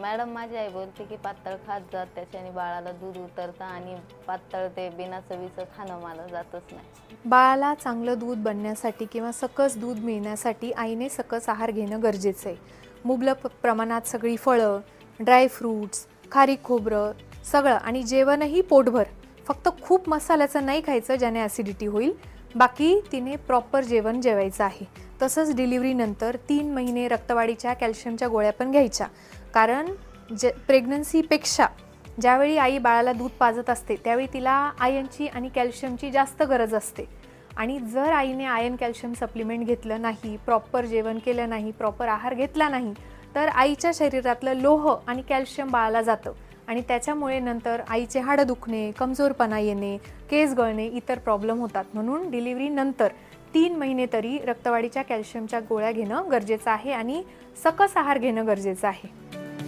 Madam माझी आई बोलते की पातळ खात जात त्याच्याने बाळाला दूध उतरतं आणि पातळ ते बिना चवीचं खाणं मला जातच नाही. बाळाला चांगलं दूध बनण्यासाठी किंवा सकस दूध मिळण्यासाठी आईने सकस आहार घेणं गरजेचं आहे. मुबलक प्रमाणात सगळी फळं ड्रायफ्रूट्स खारीक खोबरं सगळं आणि जेवणही पोटभर. फक्त खूप मसाल्याचं नाही खायचं ज्याने ॲसिडिटी होईल. बाकी तिने प्रॉपर जेवण जेवायचं आहे. तसंच डिलिव्हरीनंतर तीन महिने रक्तवाढीच्या कॅल्शियमच्या गोळ्या पण घ्यायच्या. कारण जे प्रेग्नन्सीपेक्षा ज्यावेळी आई बाळाला दूध पाजत असते त्यावेळी तिला आयनची आणि कॅल्शियमची जास्त गरज असते. आणि जर आईने आयन कॅल्शियम सप्लिमेंट घेतलं नाही प्रॉपर जेवण केलं नाही प्रॉपर आहार घेतला नाही तर आईच्या शरीरातलं लोह आणि कॅल्शियम बाळाला जातं. आणि त्याच्यामुळे नंतर आईचे हाडं दुखणे कमजोरपणा येणे केस गळणे इतर प्रॉब्लेम होतात. म्हणून डिलिव्हरी नंतर तीन महिने तरी रक्तवाढीच्या कॅल्शियमच्या गोळ्या घेणं गरजेचं आहे आणि सकस आहार घेणं गरजेचं आहे.